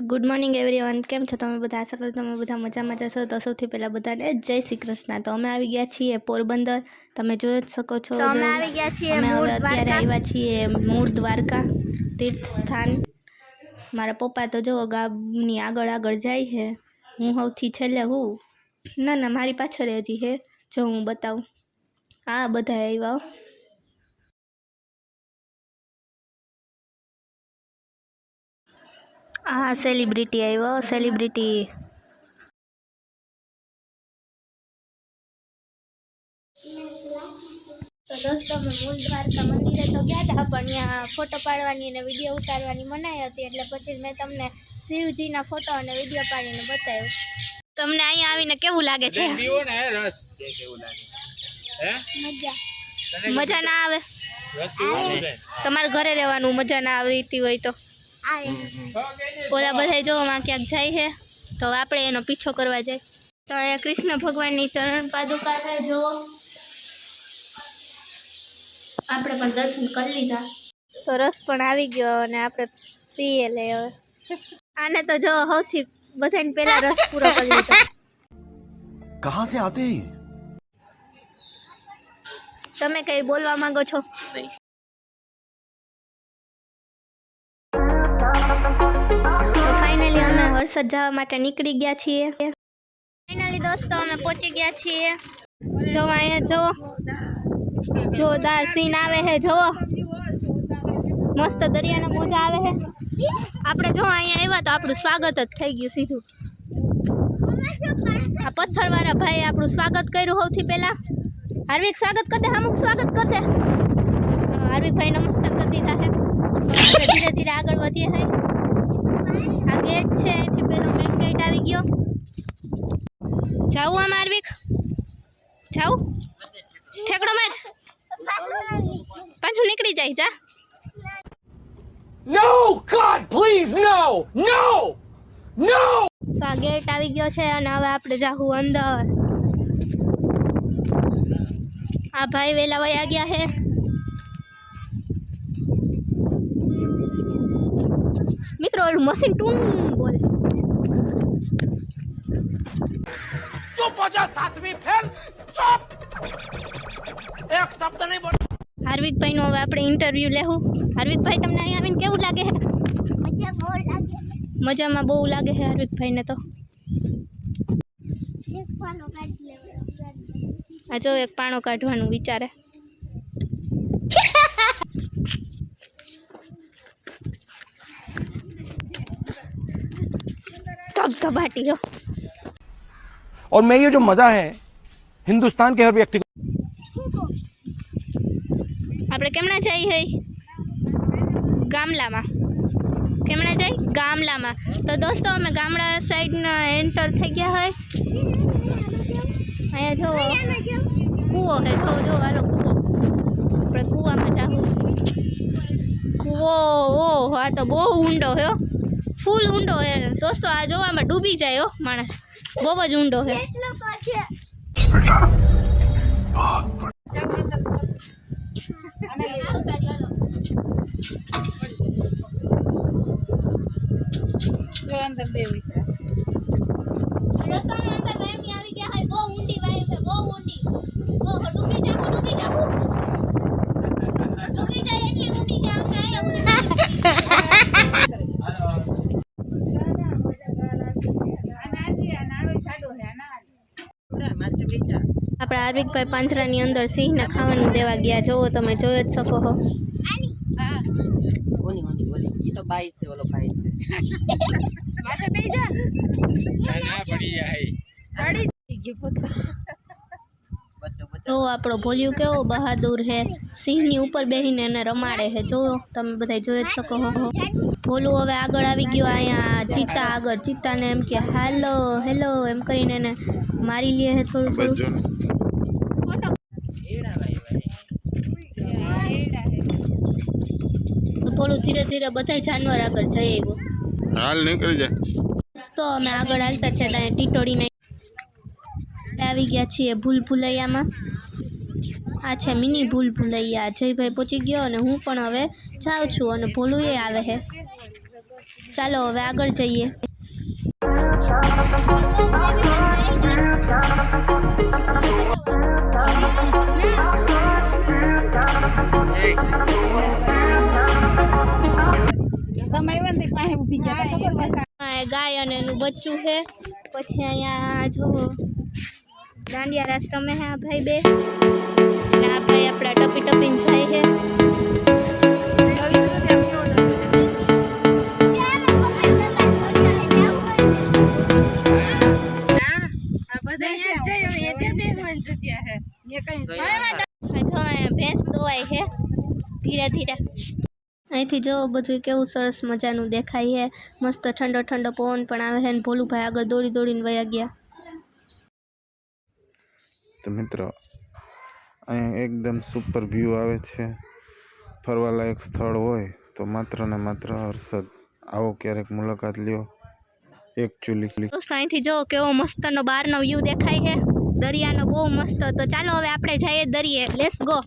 good morning one કેમ છો તમે બધા આશા કરું તમે બધા મજામાં જશો તો સૌથી પહેલાં બધાને જય શ્રી કૃષ્ણ તો અમે આવી ગયા છીએ પોરબંદર તમે જોઈ જ શકો છો અમે આવી ગયા છીએ અમે અત્યારે આવ્યા છીએ મૂળ દ્વારકા તીર્થ સ્થાન મારા પપ્પા તો જો ગામની આગળ આગળ જાય છે હું સૌથી છેલ્લે હું ના ના મારી પાછળ હજી હે જો હું બતાવું આ બધા આવ્યા આ સેલિબ્રિટી આવ્યો સેલિબ્રિટી તો દોસ્તો અમે મૂળ દ્વારકા મંદિરે તો ગયા હતા પણ ત્યાં ફોટો પાડવાની અને વિડીયો ઉતારવાની મનાઈ હતી એટલે પછી મેં તમને શિવજીના ફોટો અને વિડીયો પાડીને બતાવ્યું તમને અહીંયા આવીને કેવું લાગે છે મજા ના આવે તમારે ઘરે રહેવાનું મજા ના આવતી હોય તો ઓલા બધા જોવામાં ક્યાંક જાય છે તો આપણે એનો પીછો કરવા જાય તો અહીંયા કૃષ્ણ ભગવાનની ચરણ પાદુકા છે જુઓ આપણે પણ દર્શન કરી લીધા તો રસ પણ આવી ગયો અને આપણે પીએ લે હવે આને તો જો સૌથી બધાને પહેલા રસ પૂરો કરી લીધો કહા સે આતે તમે કઈ બોલવા માંગો છો સજાવવા માટે નીકળી ગયા છીએ ફાઇનલી દોસ્તો મે પહોંચી ગયા છીએ જો અયા જો જો દર્શન આવે છે જો મસ્ત દરિયાનો મોજ આવે છે આપણે જો અયા આવ્યા તો આપણો સ્વાગત જ થઈ ગયો સીધો આ પથ્થરવાળા ભાઈ આપણો સ્વાગત કર્યું સૌથી પહેલા હાર્દિક સ્વાગત કરતે હમુક સ્વાગત કરતે આરવિક ભાઈ નમસ્કાર કર દીધા હે ધીમે ધીમે આગળ વધે છે ગેટ છે અહીંથી પેલો મેઇન ગેટ આવી ગયો જાવું આમ આરબીક જાવું ઠેકડો માર પાછું નીકળી જાય જા નો ગોડ પ્લીઝ નો નો નો તો આ ગેટ આવી ગયો છે અને હવે આપણે જાવું અંદર આ ભાઈ વેલા વયા ગયા છે લુ મસિન ટૂન બોલ ચૂપ પાછ સાતમી ફેલ સ્ટોપ એક સપ્તાહ નહી બોલ હાર્વિકભાઈ નો હવે આપણે ઇન્ટરવ્યુ લેહુ હાર્વિકભાઈ તમને અહીં આવીને કેવું લાગે છે મજા બોલ લાગે મજામાં બહુ લાગે છે હાર્વિકભાઈ ને તો એક પાનો કાઢ લે આ જો એક પાનો કાઢવાનું વિચારે सब तो बाटी हो और मैं ये जो मजा है हिंदुस्तान के हर व्यक्ति को तो दोस्तों मैं गामड़ा साइड ना एंटर थे क्या है आया जो कुओ है जो जो वालो कुओ पर कुआ में जाऊँ कुओ वो हाँ तो बहुत ऊंडो है ફૂલ ઊંડો છે દોસ્તો આ જોવામાં ડૂબી જાય હો માણસ બહુ જ ઊંડો છે અંદર બે હાર્દિકભાઈ પાંજરાની અંદર સિંહને ખાવાનું દેવા ગયા જોવો તમે જોઈ જ શકો હો તો આપણો ભોલ્યું કેવો બહાદુર હે સિંહની ઉપર બેહીને એને રમાડે છે જો તમે બધા જોઈ જ શકો હો ભોલું હવે આગળ આવી ગયું અહીંયા ચિત્તા આગળ ચિત્તાને એમ કે હાલો હેલો એમ કરીને એને મારી લે છે થોડું થોડું थोड़ा धीरे धीरे बताए जानवर आगे जाए हाल निकल जाए तो अगर आगे हालता थे टीटोड़ी ने गया छे भूल भूलैया में अच्छा मिनी भूल भूलैया जय भाई पोची गये हूँ हमें जाऊँ छू भूलू आए है चलो हमें आग जाइए પાસે ઊભી ગયા ખબર બસ ગાય અને એનું બચ્ચું છે પછી અહીંયા જો દાંડિયા રાસ રમે છે આ ભાઈ બે અને આ ભાઈ આપણા ટપી ટપીને જાય છે ભેંસ ધોવાય છે ધીરે ધીરે અહીંથી જો બધું કેવું સરસ મજાનું દેખાઈ છે મસ્ત ઠંડો ઠંડો પવન પણાવે છે અને બોલુ ભાઈ આગળ દોડી દોડીને વયા ગયા તો મિત્રો આ એકદમ સુપર વ્યૂ આવે છે ફરવાલાયક સ્થળ હોય તો માત્ર ને માત્ર અરશદ આવો કેરેક મુલાકાત લ્યો એક ચુલી તો સાઈથી જો કેવો મસ્તનો બારનો વ્યૂ દેખાઈ છે દરિયાનો બહુ મસ્ત તો ચાલો હવે આપણે જઈએ દરિયે લેટ્સ ગો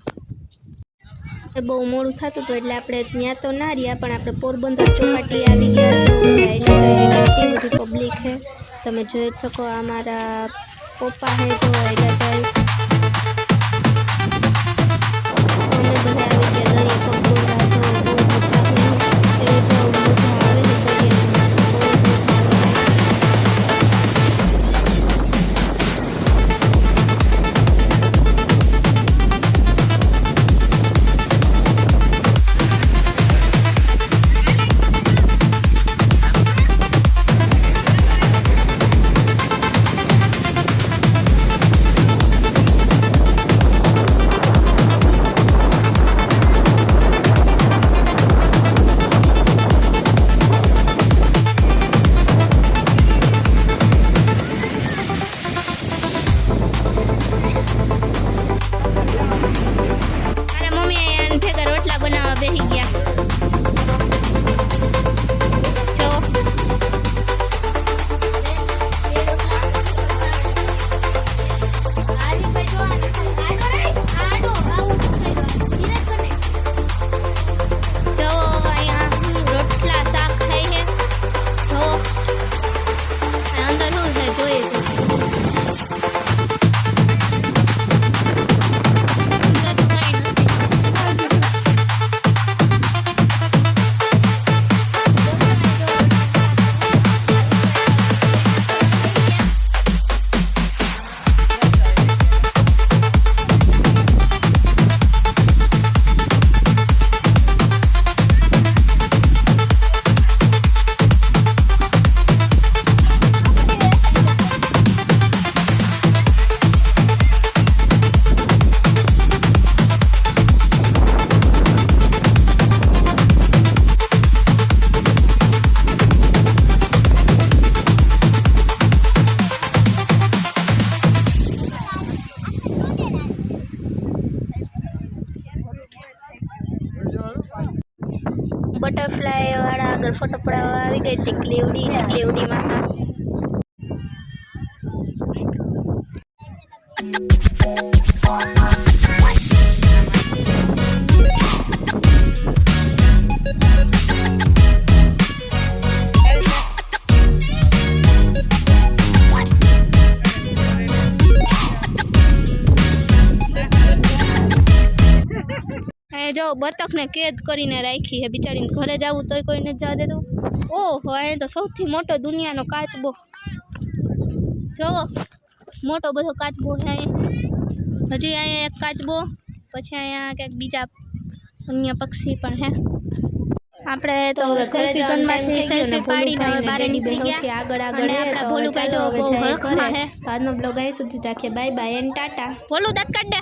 એ બહુ મોડું થતું હતું એટલે આપણે ત્યાં તો ના રહ્યા પણ આપણે પોરબંદર ચોપાટી આવી ગયા છીએ બધી પબ્લિક છે તમે જોઈ શકો અમારા પપ્પા હે તો એટલે જો બતકને કેદ કરીને રાખી હે બિચારીને ઘરે જવું તોય કોઈને જવા દે દેતું ઓહો એ તો સૌથી મોટો દુનિયાનો કાચબો જો મોટો બધો કાચબો છે અહીંયા હજી અહીંયા એક કાચબો પછી અહીંયા ક્યાંક બીજા અન્ય પક્ષી પણ હે આપણે તો ઘરે સિઝનમાં થઈ સેલ્ફી આગળ આગળ ભોલું કાઈ તો બહુ સુધી રાખીએ bye bye and tata Bholu દાંત કાઢ